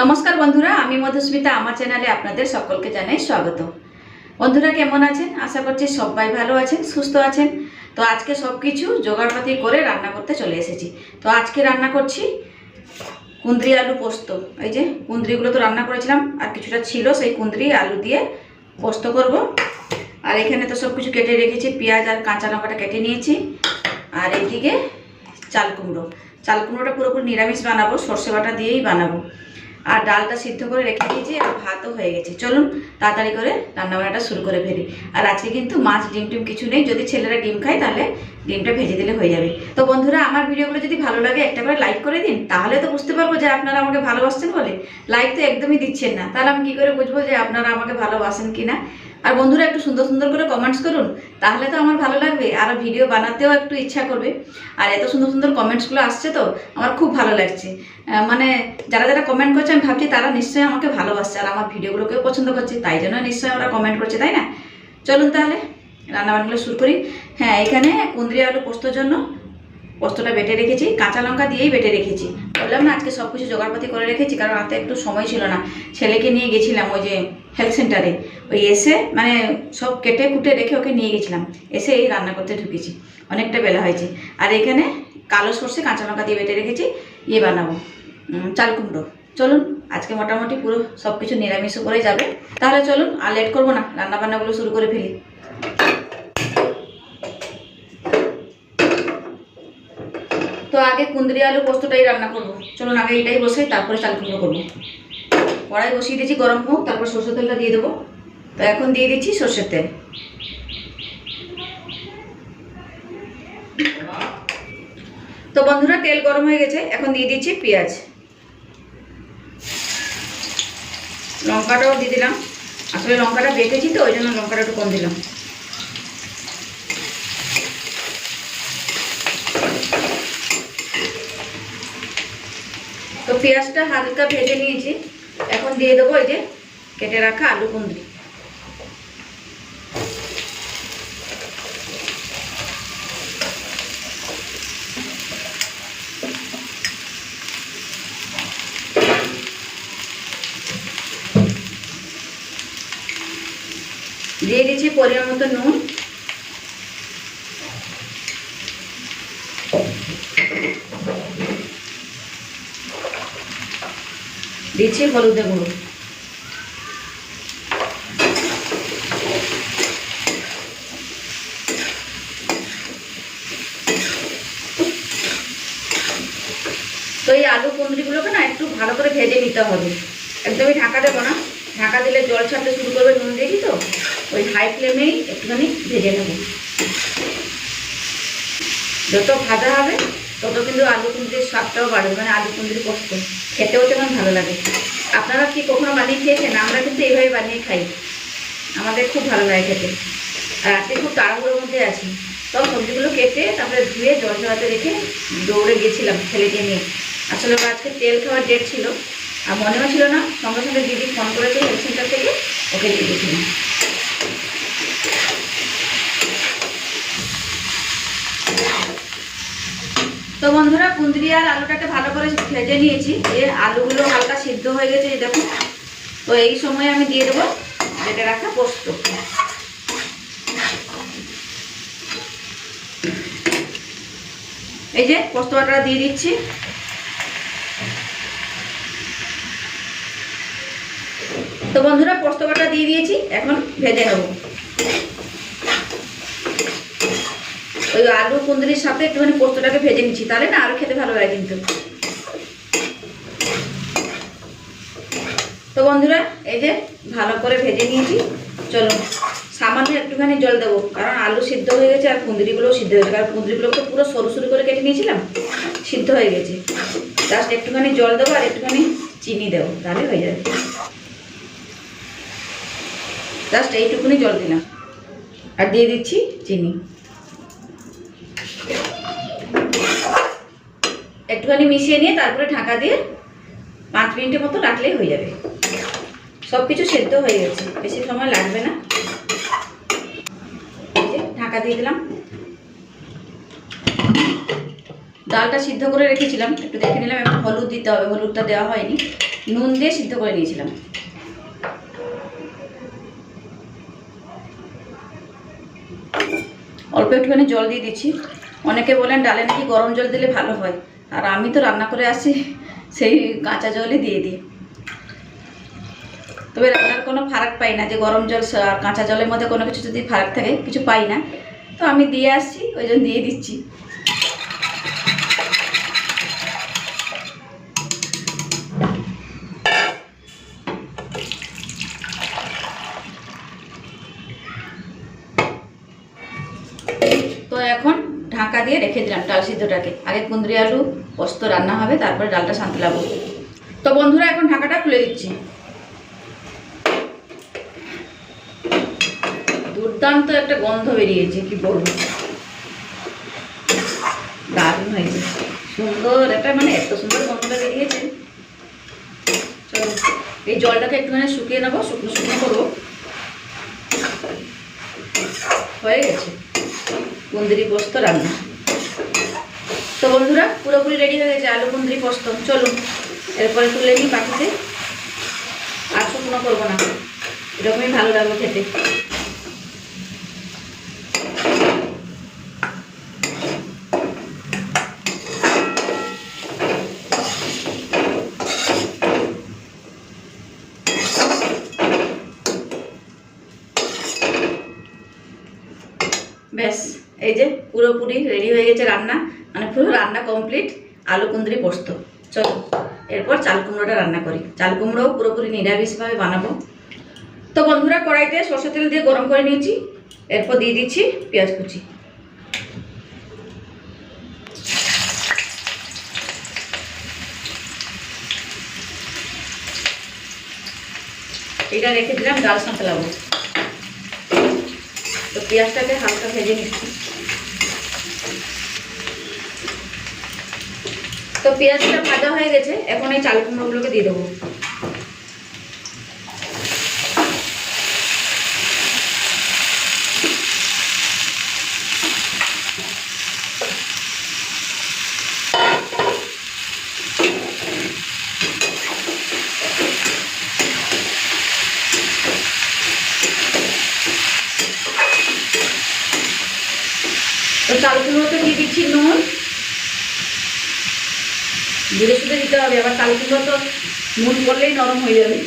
নমস্কার বন্ধুরা, আমি মধুস্মিতা। আমার চ্যানেলে আপনাদের সকলকে জানাই স্বাগত। বন্ধুরা, কেমন আছেন? আশা করছি সবাই ভালো আছেন, সুস্থ আছেন। তো আজকে সব কিছু জোগাড়পাতি করে রান্না করতে চলে এসেছি। তো আজকে রান্না করছি কুন্দ্রি আলু পোস্ত। এই যে কুন্দ্রিগুলো তো রান্না করেছিলাম, আর কিছুটা ছিল সেই কুন্দ্রি আলু দিয়ে পোস্ত করব। আর এখানে তো সব কিছু কেটে রেখেছি, পেঁয়াজ আর কাঁচা লঙ্কাটা কেটে নিয়েছি। আর এইদিকে চাল কুমড়ো। চাল কুমড়োটা পুরোপুরি নিরামিষ বানাবো, সর্ষে বাটা দিয়েই বানাবো। আর ডালটা সিদ্ধ করে রেখে দিয়েছি, আর ভাতও হয়ে গেছে। চলুন তাড়াতাড়ি করে রান্নাবান্নাটা শুরু করে ফেলি। আর আজকে কিন্তু মাছ, ডিম টিম কিছু নেই। যদি ছেলেরা ডিম খায়, তাহলে ডিমটা ভেজে দিলে হয়ে যাবে। তো বন্ধুরা, আমার ভিডিওগুলো যদি ভালো লাগে, একটা করে লাইক করে দিন। তাহলে তো বুঝতে পারব যে আপনারা আমাকে ভালোবাসছেন বলে। লাইক তো একদমই দিচ্ছেন না। তাহলে আমি কী করে বুঝব যে আপনারা আমাকে ভালোবাসেন কি না আর বন্ধুরা একটু সুন্দর সুন্দর করে কমেন্টস করুন, তাহলে তো আমার ভালো লাগবে। আর ভিডিও বানাতেও একটু ইচ্ছা করবে। আর এত সুন্দর সুন্দর কমেন্টসগুলো আসছে তো, আমার খুব ভালো লাগছে। মানে যারা যারা কমেন্ট করছে, আমি ভাবছি তারা নিশ্চয়ই আমাকে ভালোবাসছে, আর আমার ভিডিওগুলোকেও পছন্দ করছে, তাই জন্য নিশ্চয়ই ওরা কমেন্ট করছে, তাই না? চলুন তাহলে, রান্নাবান্নাগুলো শুরু করি। হ্যাঁ এখানে কুন্দ্রি আলু পোস্তর জন্য পোস্তটা বেটে রেখেছি, কাঁচা লঙ্কা দিয়েই বেটে রেখেছি। বললাম না, আজকে সব কিছু জোগাড়পাতি করে রেখেছি, কারণ হাতে একটু সময় ছিল না। ছেলেকে নিয়ে গেছিলাম ওই যে হেলথ সেন্টারে ওই এসে মানে সব কেটে কুটে রেখে ওকে নিয়ে গেছিলাম। এসে এই রান্না করতে ঢুকেছি। অনেকটা বেলা হয়েছে। আর এখানে কালো সর্ষে, কাঁচা লঙ্কা দিয়ে বেটে রেখেছি ইয়ে বানাবো চাল কুমড়ো। চলুন, আজকে মোটামুটি পুরো সব কিছু নিরামিষ করে যাবে। তাহলে চলুন, আর লেট করব না রান্না বান্নাগুলো শুরু করে ফেলি। আগে কুন্দ্রি আলু পোস্তটাই রান্না করব। চলুন আগে এটাই বসে, তারপরে চাল কুমড়ো করব। কড়াই বসিয়ে দিয়েছি গরম হোক তারপর সর্ষের তেলটা দিয়ে দেবো। তো এখন দিয়ে দিচ্ছি সর্ষের তেল। তো বন্ধুরা, তেল গরম হয়ে গেছে, এখন দিয়ে দিচ্ছি পেঁয়াজ। লঙ্কাটাও দিয়ে দিলাম। আসলে লঙ্কাটা বেঁকেছি তো, ওই জন্য লঙ্কাটা একটু কম দিলাম। পেঁয়াজটা হালকা ভেজে নিয়েছি। এখন দিয়ে দেবো এই যে কেটে রাখা আলু কুন্দ্রি দিয়ে দিচ্ছি পরিমাণ মতো নুন। দিচ্ছি, হলুদে গুঁড়ো। তো এই আলু কুঁদরিগুলোকে না একটু ভালো করে ভেজে নিতে হবে। একদমই ঢাকা দেবো না। ঢাকা দিলে জল ছাড়তে শুরু করবে নুন দেখি তো? ওই হাই ফ্লেমেই একটুখানি ভেজে নেব। যত ভাজা হবে তত কিন্তু আলু কুঁদরির স্বাদটাও বাড়বে মানে আলু কুঁদরি কষ্ট খেতেও যেমন ভালো লাগে। আপনারা কি কখনো বানিয়ে খেয়েছেন? আমরা কিন্তু এইভাবে বানিয়ে খাই। আমাদের খুব ভালো লাগে খেতে। আর আজকে খুব তাড়াহুড়োর মধ্যে আছি। সব সবজিগুলো কেটে তারপরে ধুয়ে জল ঝরাতে রেখে দৌড়ে গেছিলাম ছেলেকে নিয়ে। আসলে আজকে তেল খাওয়ার ডেট ছিল। আর মনেও ছিল না। সঙ্গে সঙ্গে দিদি ফোন করেছে হেলথ সেন্টার থেকে। ওকে দিয়ে গেছিলাম। তো বন্ধুরা কুন্দ্রি আর আলুটাকে ভালো করে ভেজে নিয়েছি। এর আলুগুলো হালকা সিদ্ধ হয়ে গেছে, এই দেখুন। তো এই সময় আমি দিয়ে দেবো বেটে রাখা পোস্ত। এই যে, পোস্ত বাটাটা দিয়ে দিচ্ছি। তো বন্ধুরা, পোস্ত বাটা দিয়ে দিয়েছি, এখন ভেজে নেব। ওই আলু কুন্দরির সাথে একটুখানি পোস্তটাকে ভেজে নিচ্ছি। তাহলে না আরও খেতে ভালো লাগে কিন্তু। তো বন্ধুরা, এই যে ভালো করে ভেজে নিয়েছি। চলো, সামান্য একটুখানি জল দেবো, কারণ আলু সিদ্ধ হয়ে গেছে আর কুঁদরিগুলোও সিদ্ধ হয়ে গেছে। কারণ কুঁদরিগুলোকে পুরো সরু সরু করে কেটে নিয়েছিলাম, সিদ্ধ হয়ে গেছে। জাস্ট একটুখানি জল দেবো আর একটুখানি চিনি দেবো, তাহলে হয়ে যাবে। জাস্ট এইটুকুনি জল দিলাম। আর দিয়ে দিচ্ছি চিনি। একটুখানি মিশিয়ে নিয়ে তারপরে ঢাকা দিয়ে পাঁচ মিনিটের মতো রাখলেই হয়ে যাবে। সব কিছু সেদ্ধ হয়ে গেছে। বেশি সময় লাগবে না। ঢাকা দিয়ে দিলাম। ডালটা সিদ্ধ করে রেখেছিলাম। একটু দেখে নিলাম একটু হলুদ দিতে হবে। হলুদটা দেওয়া হয়নি। নুন দিয়ে সিদ্ধ করে নিয়েছিলাম। অল্প একটুখানি জল দিয়ে দিচ্ছি। অনেকে বলেন, ডালে নাকি গরম জল দিলে ভালো হয়। আর আমি তো রান্না করে আসি, সেই কাঁচা জলই দিয়ে দিই। তবে রান্নার কোনো ফারাক পাই না যে গরম জল আর কাঁচা জলের মধ্যে কোনো কিছু যদি ফারাক থাকে, কিছু পাই না। তো আমি দিয়ে আসছি, ওই জন্য দিয়ে দিচ্ছি। দিয়ে রেখে দিলাম ডাল সিদ্ধটাকে। আগে কুন্দ্রি আলু, পোস্ত রান্না হবে, তারপরে ডালটা শান্তি লাগবো। তো বন্ধুরা, এখন ঢাকাটা খুলে দিচ্ছি। দুর্দান্ত একটা গন্ধ বেরিয়েছে, কি বলব? দারুণ হয়েছে। সুন্দর একটা মানে এত সুন্দর গন্ধটা বেরিয়েছে। চলো, এই জলটাকে একটুখানি শুকিয়ে নেব, শুকনো শুকনো করব। হয়ে গেছে। কুন্দিরি পোস্ত রান্না। তো বন্ধুরা, পুরোপুরি রেডি হয়ে গেছে আলু কুন্দিরি পোস্ত। চলুন, এরপরে তুলে নিই পাখিতে আর শুকনো করব না। এরকমই ভালো লাগবে খেতে। ব্যাস, এই যে পুরোপুরি রেডি হয়ে গেছে রান্না। মানে পুরো রান্না কমপ্লিট আলু কুন্দ্রি পোস্ত। চলো, এরপর চাল কুমড়োটা রান্না করি। চাল কুমড়োও পুরোপুরি নিরামিষভাবে বানাবো। তো বন্ধুরা, কড়াইতে সর্ষে তেল দিয়ে গরম করে নিয়েছি। এরপর দিয়ে দিচ্ছি পেঁয়াজ কুচি। এটা রেখে দিলাম ডাল সাঁতলাবো তো পেঁয়াজটাকে হালকা ভেজে নিচ্ছি। তো পেঁয়াজটা ভাজা হয়ে গেছে এখন এই চাল কুমড়োগুলোকে দিয়ে দেবো তো চাল কুমড়োতে দিয়ে দিচ্ছি নুন ধীরে সুধে দিতে হবে, আবার কুমড়ো তো নুন করলেই নরম হয়ে যাবে।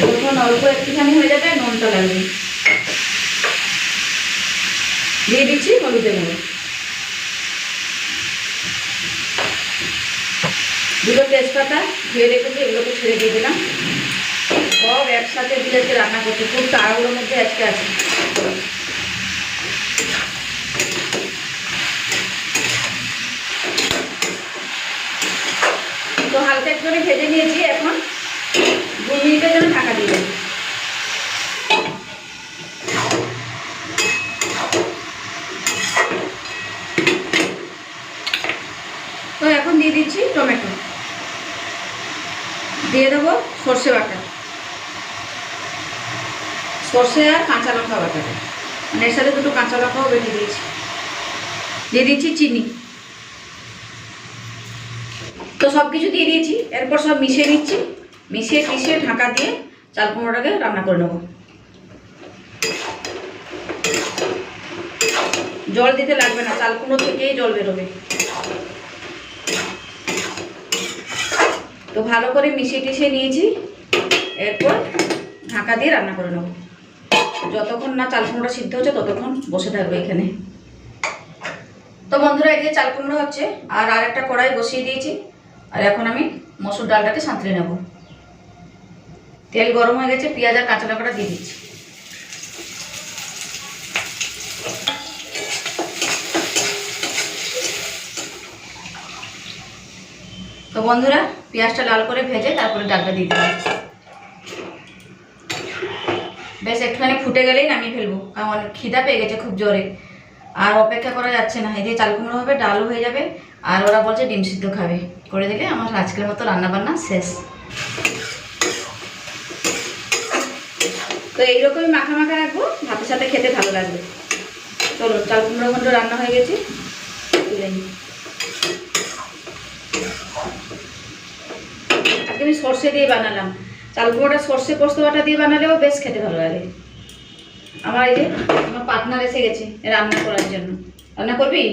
তখন অল্প একটুখানি হয়ে যাবে, নুনটা লাগবে। দিয়ে দিচ্ছি হলুদের গুঁড়ো। দুটো তেজপাতা ধুয়ে রেখেছি, এগুলোকে ছেড়ে দিয়ে দিলাম। সব একসাথে আজকে রান্না করছি খুব তাড়াহুড়োর মধ্যে আজকে আছে তো করে ভেজে নিয়েছি এখন। দু মিনিটের জন্য ঢাকা দিয়ে দেবো। তো এখন দিয়ে দিচ্ছি টমেটো। দিয়ে দেবো সর্ষে বাটা। সর্ষে আর কাঁচা লঙ্কা বাটাটা। মানে এর সাথে দুটো কাঁচা লঙ্কাও বেটে দিয়েছি। দিয়ে দিচ্ছি চিনি। সব কিছু দিয়ে দিয়েছি। এরপর সব মিশিয়ে নিচ্ছি। মিশিয়ে মিশিয়ে ঢাকা দিয়ে চাল কুমড়োটাকে রান্না করে নেব। জল দিতে লাগবে না, চাল কুমড়ো থেকেই জল বেরোবে। তো ভালো করে মিশিয়ে টিশিয়ে নিয়েছি। এরপর ঢাকা দিয়ে রান্না করে নেব। যতক্ষণ না চাল কুমড়োটা সিদ্ধ হচ্ছে, ততক্ষণ বসে থাকবে এখানে। তো বন্ধুরা যে চাল কুমড়ো হচ্ছে, আর আরেকটা কড়াই বসিয়ে দিয়েছি। আর এখন আমি মসুর ডালটাকে সাঁতরে নেব। তেল গরম হয়ে গেছে, পেঁয়াজ আর কাঁচা লঙ্কাটা দিয়ে দিচ্ছি। তো বন্ধুরা, পেঁয়াজটা লাল করে ভেজে তারপরে ডালটা দিয়ে দেবো বেশ, একটুখানি ফুটে গেলেই নামিয়ে ফেলব, কারণ খিদা পেয়ে গেছে খুব জোরে। আর অপেক্ষা করা যাচ্ছে না, এই যে চাল কুমড়ো হবে, ডালও হয়ে যাবে আর ওরা বলছে ডিম সিদ্ধ খাবে। করে দিলে আমার আজকের মতো রান্না বান্না শেষ। তো এইরকমই মাখা মাখা রাখব, ভাতের সাথে খেতে ভালো লাগবে। চলো, চাল কুমড়ো ঘন্ট রান্না হয়ে গেছে। আজকে আমি সর্ষে দিয়ে বানালাম। চাল কুমড়োটা সর্ষে পোস্ত বাটা দিয়ে বানালেও বেশ খেতে ভালো লাগে। আমার এই যে, আমার পার্টনার এসে গেছে রান্না করার জন্য। রান্না করবি?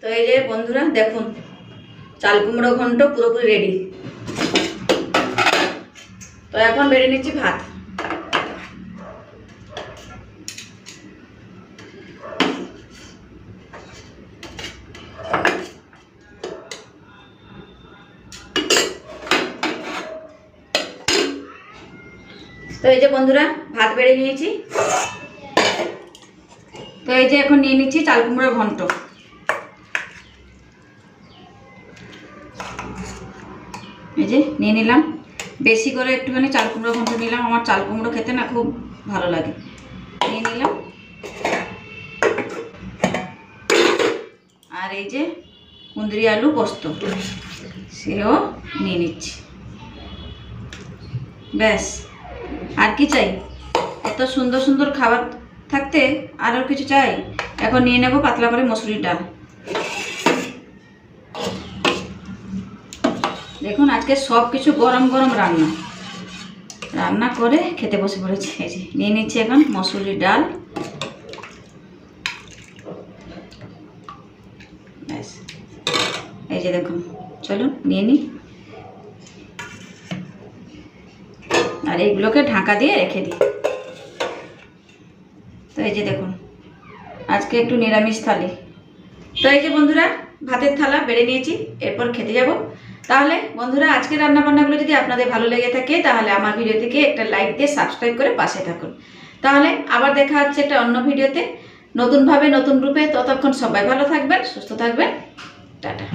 তো এই যে বন্ধুরা, দেখুন, চাল কুমড়ো ঘন্ট পুরোপুরি রেডি তো এখন বেড়ে নিচ্ছি ভাত। তো এই যে বন্ধুরা, ভাত বেড়ে নিয়েছি। তো এই যে এখন নিয়ে নিচ্ছি চাল কুমড়োর ঘন্ট। এই যে নিয়ে নিলাম। বেশি করে একটুখানি চাল কুমড়ো ঘন্ট নিলাম। আমার চাল কুমড়ো খেতে না খুব ভালো লাগে। নিয়ে নিলাম। আর এই যে কুঁদরি আলু পোস্ত, সেও নিয়ে নিচ্ছি। ব্যাস। আর কি চাই? এত সুন্দর সুন্দর খাবার থাকতে আরও কিছু চাই? এখন নিয়ে নেব পাতলা করে মসুরির ডাল দেখুন, আজকে সব কিছু গরম গরম রান্না। রান্না করে খেতে বসে পড়েছি। এই যে, নিয়ে নিচ্ছি এখন মসুরির ডাল। এই যে দেখুন, চলুন, নিয়ে নিই। আর এইগুলোকে ঢাকা দিয়ে রেখে দিই। তো এই যে দেখুন, আজকে একটু নিরামিষ থালি। তো এই যে বন্ধুরা, ভাতের থালা বেড়ে নিয়েছি, এরপর খেতে যাব। তাহলে বন্ধুরা, আজকের রান্না বান্নাগুলো যদি আপনাদের ভালো লেগে থাকে, তাহলে আমার ভিডিও থেকে একটা লাইক দিয়ে সাবস্ক্রাইব করে পাশে থাকুন। তাহলে আবার দেখা হচ্ছে একটা অন্য ভিডিওতে নতুনভাবে নতুন রূপে ততক্ষণ সবাই ভালো থাকবেন, সুস্থ থাকবেন। টাটা।